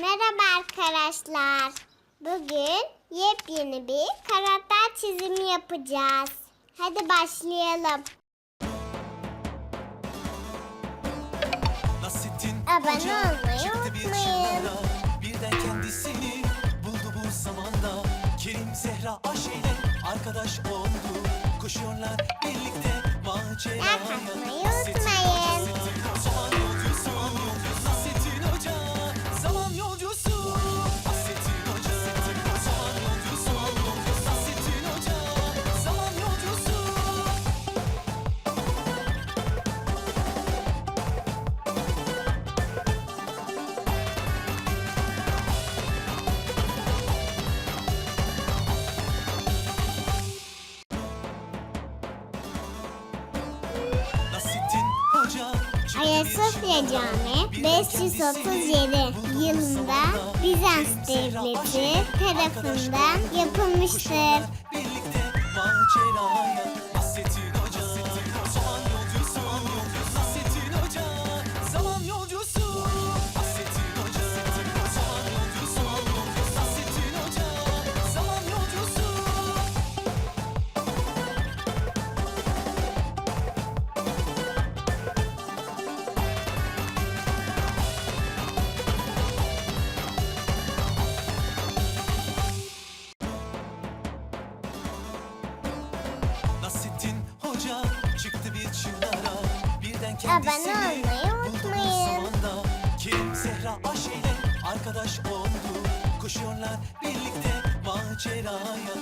Merhaba arkadaşlar. Bugün yepyeni bir karakter çizimi yapacağız. Hadi başlayalım. Nasrettin Abone olmayı unutmayın. Birden kendisini buldu bu zamanda Kerim Zehra Ayşe'yle arkadaş oldu Koşuyorlar Hoca çıktı bir Ayasofya çılgınla. Cami Birden 537 kendisini buldu bu yılında. Bizans devleti tarafından yapılmıştır. Birlikte Kendisini olmayı unutmayın. Kerim Zehra Ayşe'yle arkadaş oldu. Koşuyorlar birlikte maceraya